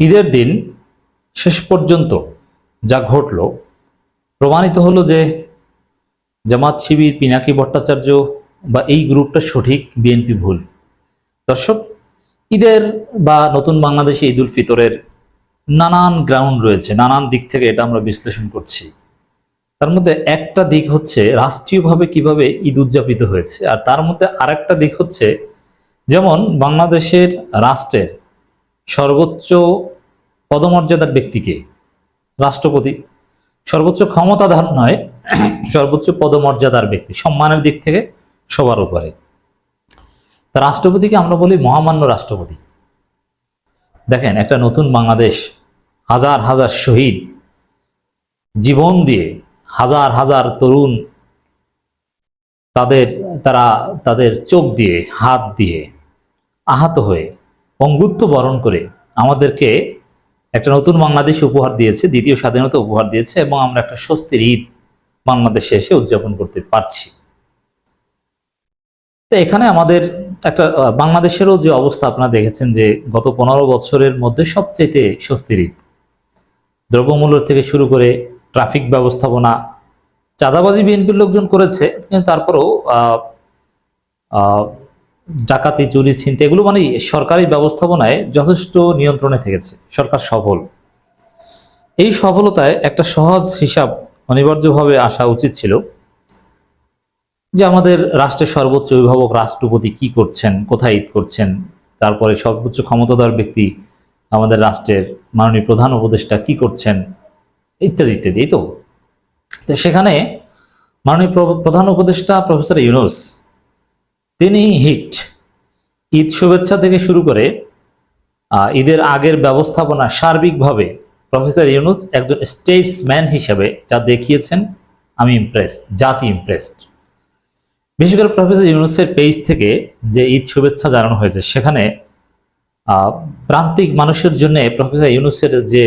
ঈদের দিন শেষ পর্যন্ত যা ঘটল, প্রমাণিত হলো যে জামাত শিবির, পিনাকি ভট্টাচার্য বা এই গ্রুপটা সঠিক বিএনপি ভুল। দর্শক, ঈদের বা নতুন বাংলাদেশে ঈদ উল ফিতরের নানান গ্রাউন্ড রয়েছে, নানান দিক থেকে এটা আমরা বিশ্লেষণ করছি। তার মধ্যে একটা দিক হচ্ছে রাষ্ট্রীয়ভাবে কীভাবে ঈদ উদযাপিত হয়েছে, আর তার মধ্যে আরেকটা দিক হচ্ছে যেমন বাংলাদেশের রাষ্ট্রের সর্বোচ্চ পদমর্যাদার ব্যক্তিকে রাষ্ট্রপতি। সর্বোচ্চ ক্ষমতাধার নয়, সর্বোচ্চ পদমর্যাদার ব্যক্তি, সম্মানের দিক থেকে সবার উপরে। তা রাষ্ট্রপতিকে আমরা বলি মহামান্য রাষ্ট্রপতি। দেখেন, একটা নতুন বাংলাদেশ, হাজার হাজার শহীদ, জীবন দিয়ে হাজার হাজার তরুণ তাদের, তারা তাদের চোখ দিয়ে, হাত দিয়ে আহত হয়ে পঙ্গুত্ব বরণ করে আমাদেরকে একটা নতুন বাংলাদেশ উপহার দিয়েছে, দ্বিতীয় স্বাধীনতা উপহার দিয়েছে এবং আমরা একটা স্বস্তির ঈদ বাংলাদেশে এসে উদযাপন করতে পারছি। তো এখানে আমাদের একটা বাংলাদেশেরও যে অবস্থা আপনারা দেখেছেন যে গত পনেরো বছরের মধ্যে সবচেয়ে স্বস্তির ঈদ। দ্রব্যমূল্য থেকে শুরু করে ট্রাফিক ব্যবস্থাপনা, চাঁদাবাজি বিএনপির লোকজন করেছে, কিন্তু তারপরেও ডাকাতি, চুরি ছিনতে এগুলো মানে সরকারি ব্যবস্থাপনায় যথেষ্ট নিয়ন্ত্রণে থেকেছে। সরকার সফল। এই সফলতায় একটা সহজ হিসাব অনিবার্যভাবে আসা উচিত ছিল যে আমাদের রাষ্ট্রের সর্বোচ্চ অভিভাবক রাষ্ট্রপতি কি করছেন, কোথায় ঈদ করছেন, তারপরে সর্বোচ্চ ক্ষমতাধর ব্যক্তি আমাদের রাষ্ট্রের মাননীয় প্রধান উপদেষ্টা কি করছেন, ইত্যাদি ইত্যাদি তো। তো সেখানে মাননীয় প্রধান উপদেষ্টা প্রফেসর ইউনুস তিনি হিট। ঈদ শুভেচ্ছা থেকে শুরু করে ঈদের আগের ব্যবস্থাপনা সার্বিকভাবে প্রফেসর ইউনুস একজন স্টেটসম্যান হিসেবে যা দেখিয়েছেন, আমি ইমপ্রেসড জাতি ইমপ্রেসড বিশেষ করে প্রফেসর ইউনুসের পেজ থেকে যে ঈদ শুভেচ্ছা জানানো হয়েছে, সেখানে প্রান্তিক মানুষের জন্য প্রফেসর ইউনুসের যে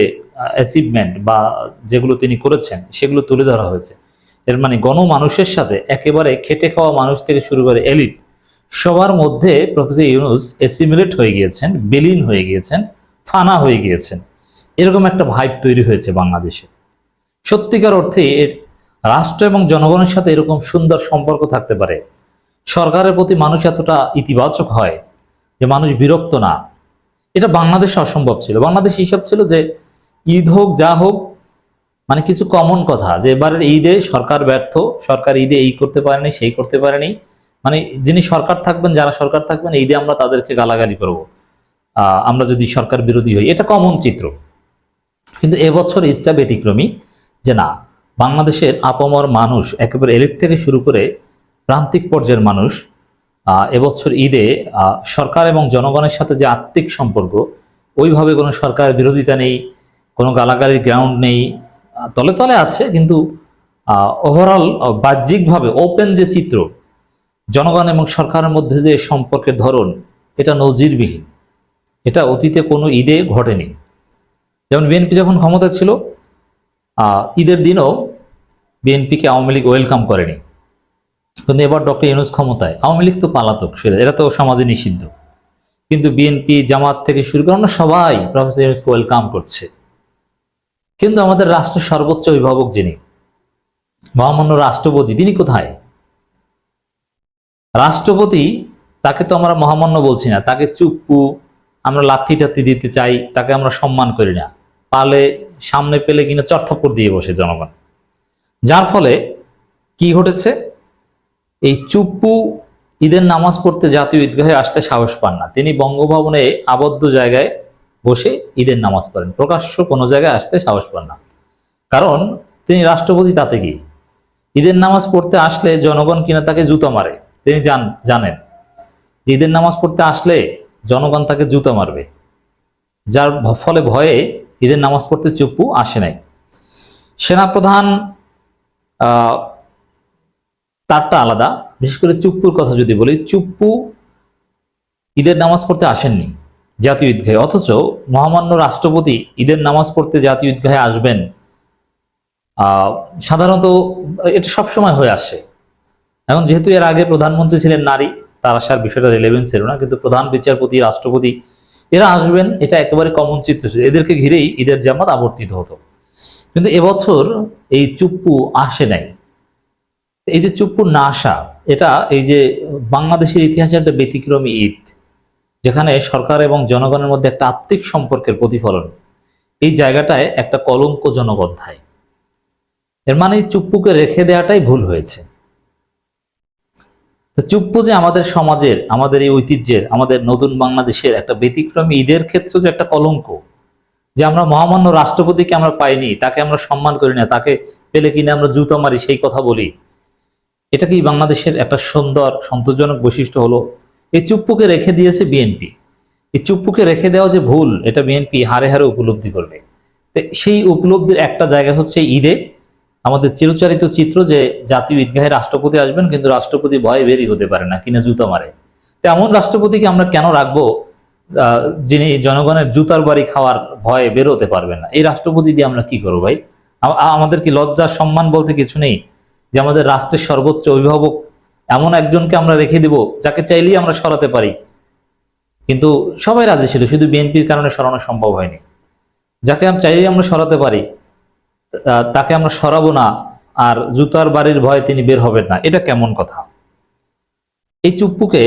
অ্যাচিভমেন্ট বা যেগুলো তিনি করেছেন, সেগুলো তুলে ধরা হয়েছে। এর মানে গণমানুষের সাথে একেবারে খেটে খাওয়া মানুষ থেকে শুরু করে এলিট সবার মধ্যে প্রফেসর ইউনুস এসিমিলেট হয়ে গিয়েছেন, বিলীন হয়ে গিয়েছেন, ফানা হয়ে গিয়েছেন। এরকম একটা ভাইব তৈরি হয়েছে বাংলাদেশে। সত্যিকার অর্থে রাষ্ট্র এবং জনগণের সাথে এরকম সুন্দর সম্পর্ক থাকতে পারে। সরকারের প্রতি মানুষ এতটা ইতিবাচক হয় যে মানুষ বিরক্ত না। এটা বাংলাদেশে অসম্ভব ছিল। বাংলাদেশ হিসাব ছিল যে ঈদ হোক, যা হোক মানে কিছু কমন কথা যে এবারের ঈদে সরকার ব্যর্থ, সরকার ঈদে এই করতে পারেনি, সেই করতে পারেনি। মানে যিনি সরকার থাকবেন, যারা সরকার থাকবেন ঈদে আমরা তাদেরকে গালাগালি করব। আমরা যদি সরকার বিরোধী হই, এটা কমন চিত্র। কিন্তু এবছর ঈদটা ব্যতিক্রমী যে না, বাংলাদেশের আপমর মানুষ, একেবারে এলিট থেকে শুরু করে প্রান্তিক পর্যায়ের মানুষ এবছর ঈদে সরকার এবং জনগণের সাথে যে আত্মিক সম্পর্ক, ওইভাবে কোনো সরকার বিরোধিতা নেই, কোনো গালাগালির গ্রাউন্ড নেই। তলে তলে আছে, কিন্তু ওভারঅল বাহ্যিকভাবে ওপেন যে চিত্র জনগণ এবং সরকারের মধ্যে যে সম্পর্কের ধরন, এটা নজিরবিহীন। এটা অতীতে কোনো ঈদে ঘটেনি। যেমন বিএনপি যখন ক্ষমতা ছিল ঈদের দিনও বিএনপিকে আওয়ামী লীগ ওয়েলকাম করেনি। কিন্তু এবার ডক্টর ইউনুস ক্ষমতায়, আওয়ামী লীগ তো পালাতক সেটা এটা তো সমাজে নিষিদ্ধ। কিন্তু বিএনপি জামাত থেকে শুরু করে আমরা সবাই প্রফেসর ইউনুসকে ওয়েলকাম করছে। কিন্তু আমাদের রাষ্ট্রের সর্বোচ্চ অভিভাবক যিনি, মহামান্য রাষ্ট্রপতি, তিনি কোথায়? রাষ্ট্রপতি, তাকে তো আমরা মহামান্য বলছি না, তাকে চুপ্পু আমরা লাথি টাথি দিতে চাই, তাকে আমরা সম্মান করি না। পালে সামনে পেলে কিনা চর্থাপ্পর দিয়ে বসে জনগণ। যার ফলে কি ঘটেছে? এই চুপ্পু ঈদের নামাজ পড়তে জাতীয় ঈদগাহে আসতে সাহস পান না। তিনি বঙ্গভবনে আবদ্ধ জায়গায় বসে ঈদের নামাজ পড়েন। প্রকাশ্য কোনো জায়গায় আসতে সাহস পান না। কারণ তিনি রাষ্ট্রপতি, তাতে কি? ঈদের নামাজ পড়তে আসলে জনগণ কিনা তাকে জুতো মারে? তিনি জান, জানেন, ঈদের নামাজ পড়তে আসলে জনগণ তাকে জুতো মারবে, যার ফলে ভয়ে ঈদের নামাজ পড়তে চুপ্পু আসে নাই। সেনাপ্রধান তারটা আলাদা, বিশেষ করে চুপ্পুর কথা যদি বলি, চুপ্পু ঈদের নামাজ পড়তে আসেননি জাতীয় ঈদগাহে, অথচ মহামান্য রাষ্ট্রপতি ঈদের নামাজ পড়তে জাতীয় ঈদগাহে আসবেন সাধারণত এটা সবসময় হয়ে আসে। এখন যেহেতু এর আগে প্রধানমন্ত্রী ছিলেন নারী, তার আসার বিষয়টা রিলেভেন্স ছিল না, কিন্তু প্রধান বিচারপতি, রাষ্ট্রপতি, এরা আসবেন, এটা একেবারে কমন চিত্র ছিল। এদেরকে ঘিরেই ঈদের জামাত আবর্তিত হতো। কিন্তু এবছর এই চুপ্পু আসে নাই। এই যে চুপ্পু না আসা এটা এই যে বাংলাদেশের ইতিহাসে একটা ব্যতিক্রমী ঈদ, যেখানে সরকার এবং জনগণের মধ্যে একটা আত্মিক সম্পর্কের প্রতিফলন, এই জায়গাটায় একটা কলঙ্ক কলঙ্কজনক অধ্যায়। এর মানে চুপ্পুকে রেখে দেওয়াটাই ভুল হয়েছে। চুপ্পু যে আমাদের সমাজের, আমাদের এই ঐতিহ্যের, আমাদের নতুন বাংলাদেশের একটা ব্যতিক্রমী ঈদের ক্ষেত্রে যে একটা কলঙ্ক, যে আমরা মহামান্য রাষ্ট্রপতিকে আমরা পাইনি, তাকে আমরা সম্মান করি না, তাকে পেলে কিনা আমরা জুতো মারি, সেই কথা বলি। এটা কি বাংলাদেশের একটা সুন্দর, সন্তোষজনক বৈশিষ্ট্য হলো, এই চুপ্পুকে রেখে দিয়েছে বিএনপি। এই চুপ্পুকে রেখে দেওয়া যে ভুল, এটা বিএনপি হারে হারে উপলব্ধি করবে। তো সেই উপলব্ধির একটা জায়গা হচ্ছে ঈদে। আমাদের চিরচারিত চিত্র যে জাতীয় ঈদগাহে রাষ্ট্রপতি আসবেন, কিন্তু রাষ্ট্রপতি ভয়ে বেরিয়ে হতে পারে না, কিনা জুতা মারে। তো এমন রাষ্ট্রপতিকে আমরা কেন রাখব যিনি জনগণের জুতার বাড়ি খাওয়ার ভয়ে বেরোতে পারবে না? এই রাষ্ট্রপতি দিয়ে আমরা কি করব ভাই? আমাদের কি লজ্জা, সম্মান বলতে কিছু নেই? যে আমাদের রাষ্ট্রের সর্বোচ্চ অভিভাবক এমন একজনকে আমরা রেখে দিব, যাকে চাইলেই আমরা সরাতে পারি। কিন্তু সবাই রাজি ছিল, শুধু বিএনপির কারণে সরানো সম্ভব হয়নি। যাকে আমরা চাইলেই আমরা সরাতে পারি। তাকে আমরা সরাবো না আর জুতার বাড়ির ভয়ে তিনি বের হবেন না। এটা কেমন কথা? এই চুপ্পুকে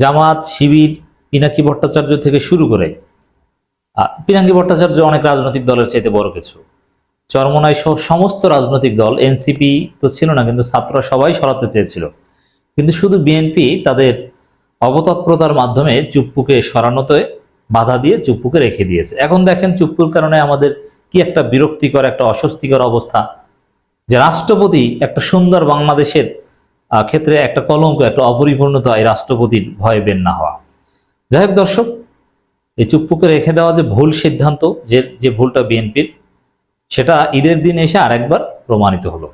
জামাত, শিবির, পিনাকি ভট্টাচার্য থেকে শুরু করে পিনাকি ভট্টাচার্য অনেক রাজনৈতিক দলের চাইতে বড় কিছু। চরমনাই সহ সমস্ত রাজনৈতিক দল, এনসিপি তো ছিল না, কিন্তু ছাত্ররা সবাই সরাতে চেয়েছিল। কিন্তু শুধু বিএনপি তাদের অবতৎপরতার মাধ্যমে চুপ্পুকে সরানোতে বাধা দিয়ে চুপ্পুকে রেখে দিয়েছে। এখন দেখেন চুপ্পুর কারণে আমাদের কি একটা বিরক্তিকর, একটা অস্বস্তিকর অবস্থা? যে রাষ্ট্রপতি একটা সুন্দর বাংলাদেশের ক্ষেত্রে একটা কলঙ্ক, একটা অপরিপূর্ণতা এই রাষ্ট্রপতির ভয়ে বের না হওয়া। যাই হোক দর্শক, এই চুপ্পুকে রেখে দেওয়া যে ভুল সিদ্ধান্ত, যে যে ভুলটা বিএনপির, সেটা ঈদের দিন এসে আরেকবার প্রমাণিত হলো।